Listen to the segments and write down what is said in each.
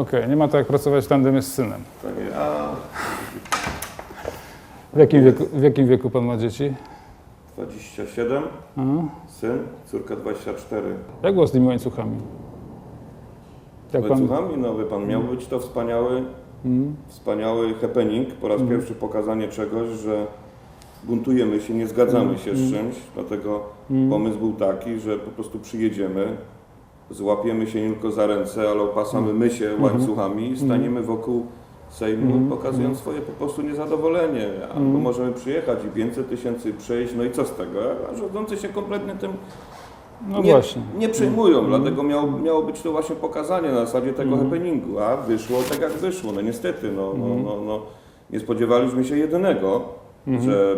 Okej, nie ma to jak pracować w tandemie z synem. Tak, a W jakim wieku, w jakim wieku pan ma dzieci? 27, Mhm. syn, córka 24. Jak było z tymi łańcuchami? Jak pan... Łańcuchami, no wie pan, miał być to wspaniały, Mhm. wspaniały happening, po raz pierwszy pokazanie czegoś, że buntujemy się, nie zgadzamy się z czymś, dlatego pomysł był taki, że po prostu przyjedziemy, złapiemy się nie tylko za ręce, ale opasamy my się łańcuchami i staniemy wokół Sejmu, pokazując swoje po prostu niezadowolenie. Albo możemy przyjechać i 500 tysięcy przejść, no i co z tego? A rządzący się kompletnie tym No nie, właśnie. nie przejmują, dlatego miało, miało być to właśnie pokazanie na zasadzie tego happeningu, a wyszło tak jak wyszło. No niestety, no, no, no, no, nie spodziewaliśmy się jedynego, że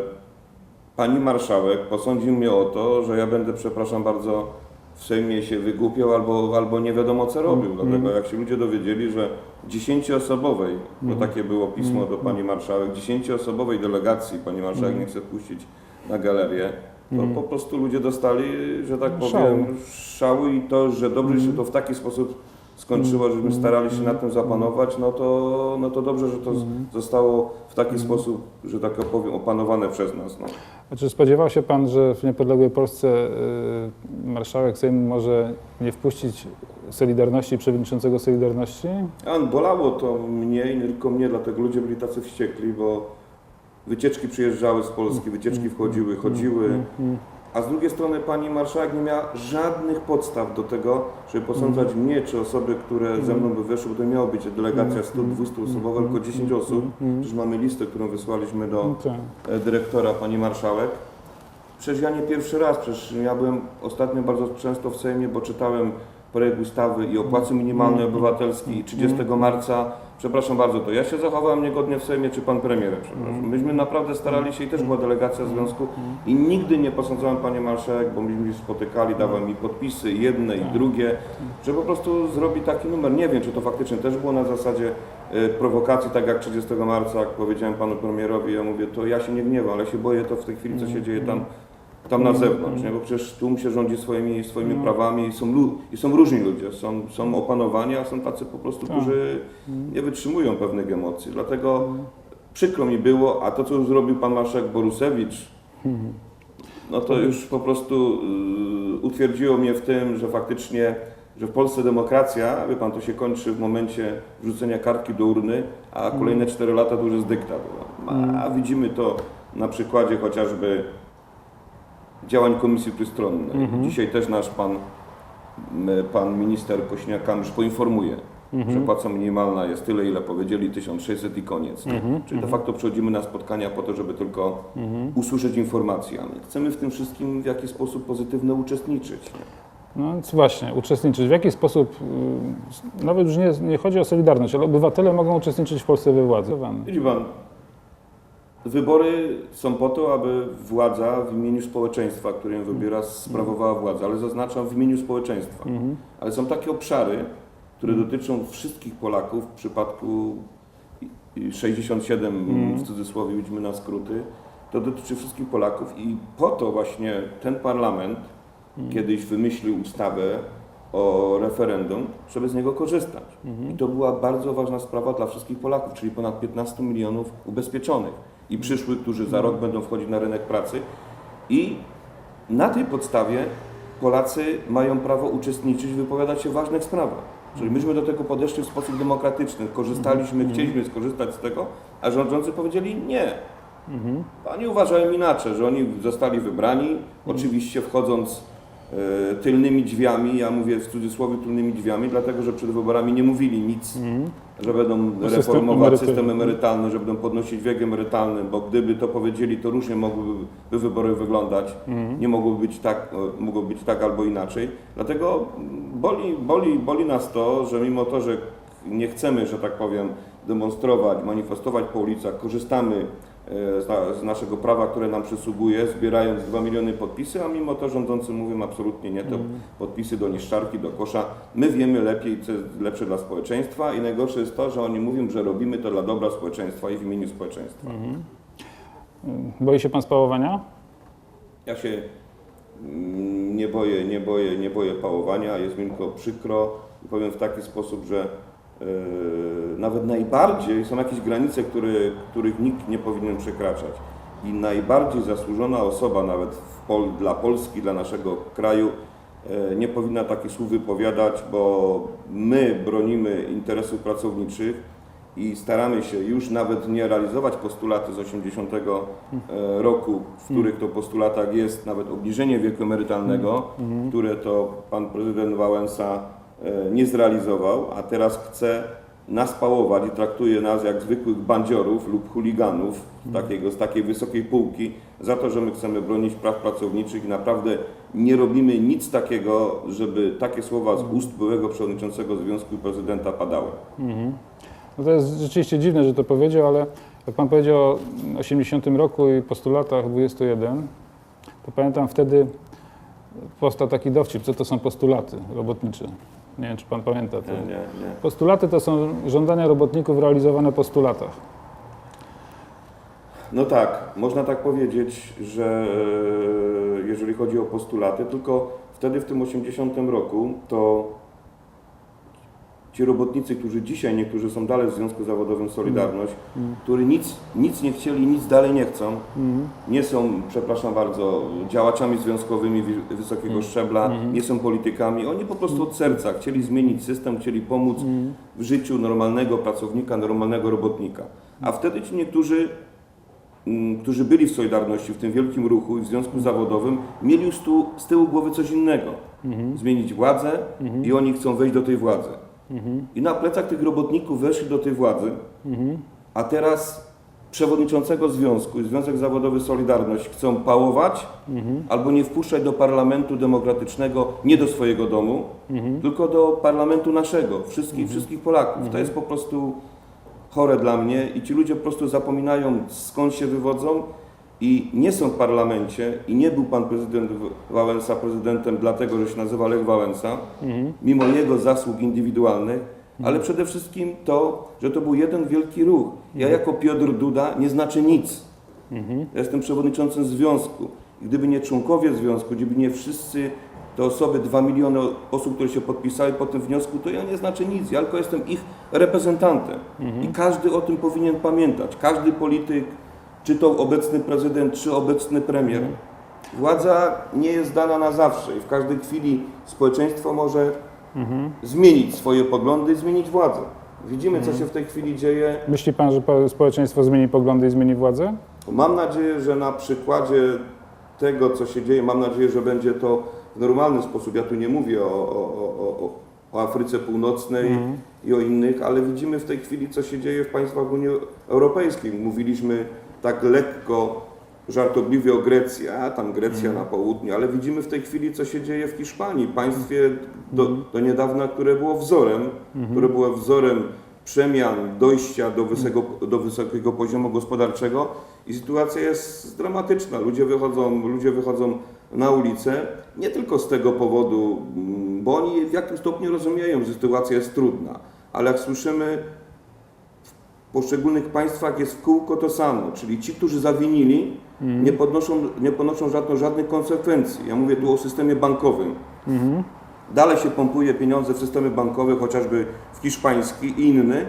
pani marszałek posądził mnie o to, że ja będę, przepraszam bardzo, w Sejmie się wygłupiał albo, albo nie wiadomo co robił. Dlatego jak się ludzie dowiedzieli, że dziesięcioosobowej, bo takie było pismo do pani marszałek, dziesięcioosobowej delegacji pani marszałek nie chce puścić na galerię, to po prostu ludzie dostali, że tak powiem, Szału. szału i to, że dobrze się to w taki sposób skończyło, żeśmy starali się nad tym zapanować, no to, no to dobrze, że to z- zostało w taki sposób, że tak powiem, opanowane przez nas. No. A czy spodziewał się pan, że w niepodległej Polsce y, marszałek Sejmu może nie wpuścić Solidarności, przewodniczącego Solidarności? A bolało to mnie i nie tylko mnie, dlatego ludzie byli tacy wściekli, bo wycieczki przyjeżdżały z Polski, wycieczki wchodziły, chodziły, a z drugiej strony pani marszałek nie miała żadnych podstaw do tego, żeby posądzać mnie czy osoby, które ze mną by weszły, bo to miała być delegacja 100-200 osobowa, tylko 10 osób. Przecież mamy listę, którą wysłaliśmy do No tak. e, dyrektora, pani marszałek. Przecież ja nie pierwszy raz, przecież ja byłem ostatnio bardzo często w Sejmie, bo czytałem projekt ustawy i o płacy minimalnej obywatelskiej i 30 marca, przepraszam bardzo, to ja się zachowałem niegodnie w Sejmie, czy pan premier, przepraszam. Myśmy naprawdę starali się i też była delegacja związku i nigdy nie posądzałem pani marszałek, bo myśmy się spotykali, dawałem mi podpisy, jedne i drugie, że po prostu zrobi taki numer. Nie wiem, czy to faktycznie też było na zasadzie e, prowokacji, tak jak 30 marca, jak powiedziałem panu premierowi, ja mówię, to ja się nie gniewam, ale się boję to w tej chwili, co się dzieje tam, tam na zewnątrz, nie? bo przecież tłum się rządzi swoimi, swoimi prawami i są, lu- i są różni ludzie, są, są opanowani, a są tacy po prostu, którzy nie wytrzymują pewnych emocji. Dlatego przykro mi było, a to, co zrobił pan marszałek Borusewicz, no to już po prostu y, utwierdziło mnie w tym, że faktycznie, że w Polsce demokracja, wie pan, to się kończy w momencie wrzucenia kartki do urny, a kolejne 4 lata to już jest dyktat. A widzimy to na przykładzie chociażby działań Komisji Trójstronnej. Dzisiaj też nasz pan, pan minister Kośniak-Kamysz poinformuje, że płaca minimalna jest tyle, ile powiedzieli, 1600 i koniec. nie? Czyli de facto przychodzimy na spotkania po to, żeby tylko usłyszeć informacje. chcemy w tym wszystkim w jakiś sposób pozytywny uczestniczyć. No więc właśnie, uczestniczyć. W jaki sposób, y, nawet już nie, nie chodzi o Solidarność, ale obywatele mogą uczestniczyć w Polsce we władzy. Widzi pan, wybory są po to, aby władza w imieniu społeczeństwa, które ją wybiera, sprawowała władzę, ale zaznaczam w imieniu społeczeństwa. Ale są takie obszary, które dotyczą wszystkich Polaków, w przypadku i- i 67 w cudzysłowie, idźmy na skróty, to dotyczy wszystkich Polaków i po to właśnie ten parlament kiedyś wymyślił ustawę o referendum, żeby z niego korzystać. I to była bardzo ważna sprawa dla wszystkich Polaków, czyli ponad 15 milionów ubezpieczonych i przyszłych, którzy za rok będą wchodzić na rynek pracy. I na tej podstawie Polacy mają prawo uczestniczyć, wypowiadać się w ważnych sprawach. Czyli myśmy do tego podeszli w sposób demokratyczny, korzystaliśmy, chcieliśmy skorzystać z tego, a rządzący powiedzieli nie. Oni uważają inaczej, że oni zostali wybrani, oczywiście wchodząc tylnymi drzwiami, ja mówię w cudzysłowie tylnymi drzwiami, dlatego że przed wyborami nie mówili nic, że będą system reformować emerytalny. system emerytalny, że będą podnosić wiek emerytalny, bo gdyby to powiedzieli, to różnie mogłyby by wybory wyglądać, nie mogłoby być tak, e, mogło być tak albo inaczej. Dlatego boli, boli, boli nas to, że mimo to, że nie chcemy, że tak powiem, demonstrować, manifestować po ulicach, korzystamy e, z, na- z naszego prawa, które nam przysługuje, zbierając 2 miliony podpisy, a mimo to rządzący mówią absolutnie nie, to podpisy do niszczarki, do kosza. My wiemy lepiej, co jest lepsze dla społeczeństwa i najgorsze jest to, że oni mówią, że robimy to dla dobra społeczeństwa i w imieniu społeczeństwa. Boi się pan spałowania? Ja się mm, nie boję, nie boję, nie boję pałowania, jest mi tylko przykro i powiem w taki sposób, że e, nawet najbardziej są jakieś granice, które, których nikt nie powinien przekraczać. I najbardziej zasłużona osoba nawet Pol, dla Polski, dla naszego kraju e, nie powinna takich słów wypowiadać, bo my bronimy interesów pracowniczych i staramy się już nawet nie realizować postulaty z 80 e, roku, w których to postulatach jest nawet obniżenie wieku emerytalnego, które to pan prezydent Wałęsa nie zrealizował, a teraz chce nas pałować i traktuje nas jak zwykłych bandziorów lub chuliganów takiego, z takiej wysokiej półki za to, że my chcemy bronić praw pracowniczych i naprawdę nie robimy nic takiego, żeby takie słowa z ust byłego przewodniczącego związku prezydenta padały. No to jest rzeczywiście dziwne, że to powiedział, ale jak pan powiedział o 80 roku i postulatach 21, to pamiętam wtedy powstał taki dowcip, co to są postulaty robotnicze. Nie wiem, czy pan pamięta to. Nie, nie, nie. Postulaty to są żądania robotników realizowane po 100 latach. No tak, można tak powiedzieć, że e, jeżeli chodzi o postulaty, tylko wtedy w tym 80 roku to ci robotnicy, którzy dzisiaj, niektórzy są dalej w Związku Zawodowym Solidarność, którzy nic, nic nie chcieli, nic dalej nie chcą, nie są, przepraszam bardzo, działaczami związkowymi wi- wysokiego szczebla, nie są politykami, oni po prostu od serca chcieli zmienić system, chcieli pomóc w życiu normalnego pracownika, normalnego robotnika. A wtedy ci niektórzy m, którzy byli w Solidarności, w tym wielkim ruchu i w Związku Zawodowym, mieli już tu, z tyłu głowy coś innego. Zmienić władzę i oni chcą wejść do tej władzy. I na plecach tych robotników weszli do tej władzy, a teraz przewodniczącego związku i Związek Zawodowy Solidarność chcą pałować albo nie wpuszczać do parlamentu demokratycznego, nie do swojego domu, tylko do parlamentu naszego, wszystkich, wszystkich Polaków. To jest po prostu chore dla mnie i ci ludzie po prostu zapominają skąd się wywodzą i nie są w parlamencie i nie był pan prezydent Wałęsa prezydentem dlatego, że się nazywa Lech Wałęsa, mimo jego zasług indywidualnych, ale przede wszystkim to, że to był jeden wielki ruch. Ja jako Piotr Duda nie znaczę nic. Ja jestem przewodniczącym związku. Gdyby nie członkowie związku, gdyby nie wszyscy te osoby, dwa miliony osób, które się podpisały po tym wniosku, to ja nie znaczę nic. Ja tylko jestem ich reprezentantem. I każdy o tym powinien pamiętać. Każdy polityk, czy to obecny prezydent, czy obecny premier. Władza nie jest dana na zawsze i w każdej chwili społeczeństwo może zmienić swoje poglądy i zmienić władzę. Widzimy, co się w tej chwili dzieje. Myśli pan, że po- społeczeństwo zmieni poglądy i zmieni władzę? Mam nadzieję, że na przykładzie tego, co się dzieje, mam nadzieję, że będzie to w normalny sposób. Ja tu nie mówię o, o, o, o, o Afryce Północnej i o innych, ale widzimy w tej chwili, co się dzieje w państwach Unii Europejskiej. Mówiliśmy tak lekko, żartobliwie o Grecji, a tam Grecja na południu, ale widzimy w tej chwili, co się dzieje w Hiszpanii, państwie do, do niedawna, które było wzorem, które było wzorem przemian, dojścia do wysokiego, do wysokiego poziomu gospodarczego i sytuacja jest dramatyczna. Ludzie wychodzą, ludzie wychodzą na ulicę nie tylko z tego powodu, mm, bo oni w jakimś stopniu rozumieją, że sytuacja jest trudna, ale jak słyszymy, poszczególnych państwach jest w kółko to samo, czyli ci, którzy zawinili, nie, podnoszą, nie ponoszą żadnych, żadnych konsekwencji. Ja mówię tu o systemie bankowym. Dalej się pompuje pieniądze w systemy bankowe, chociażby w hiszpański i inny,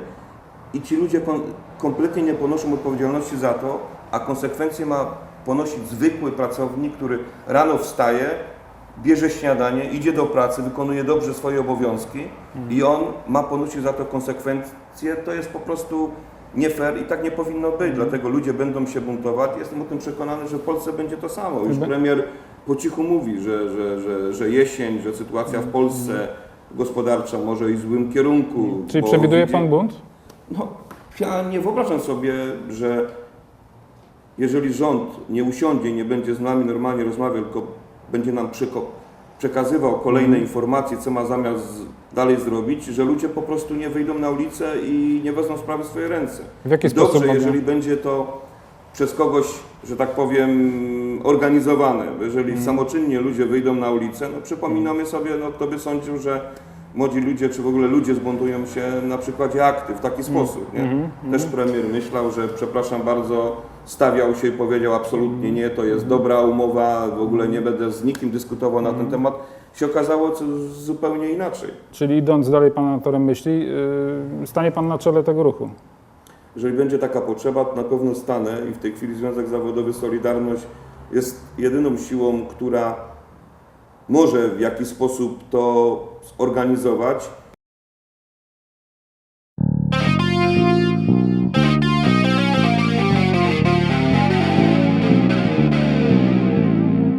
i ci ludzie kom, kompletnie nie ponoszą odpowiedzialności za to, a konsekwencje ma ponosić zwykły pracownik, który rano wstaje, bierze śniadanie, idzie do pracy, wykonuje dobrze swoje obowiązki i on ma ponosić za to konsekwencje. To jest po prostu nie fair i tak nie powinno być. Dlatego ludzie będą się buntować. Jestem o tym przekonany, że w Polsce będzie to samo. Już Be- premier po cichu mówi, że, że, że, że jesień, że sytuacja w Polsce gospodarcza może iść w złym kierunku. Czyli przewiduje widzi- pan bunt? no, ja nie wyobrażam sobie, że jeżeli rząd nie usiądzie i nie będzie z nami normalnie rozmawiał, tylko będzie nam przeko- przekazywał kolejne informacje, co ma zamiar dalej zrobić, że ludzie po prostu nie wyjdą na ulicę i nie wezmą sprawy w swoje ręce. W jaki Dobrze, sposób jeżeli będzie to przez kogoś, że tak powiem, organizowane. Jeżeli Mm. samoczynnie ludzie wyjdą na ulicę, no przypominamy sobie, no kto by sądził, że młodzi ludzie, czy w ogóle ludzie zbuntują się na przykładzie akty w taki Mm. sposób. Nie? Mhm. Też premier myślał, że przepraszam bardzo, stawiał się i powiedział absolutnie nie, to jest dobra umowa, w ogóle nie będę z nikim dyskutował na ten temat. się okazało co zupełnie inaczej. Czyli idąc dalej Pana torem myśli, yy, stanie Pan na czele tego ruchu. Jeżeli będzie taka potrzeba, to na pewno stanę i w tej chwili Związek Zawodowy Solidarność jest jedyną siłą, która może w jakiś sposób to zorganizować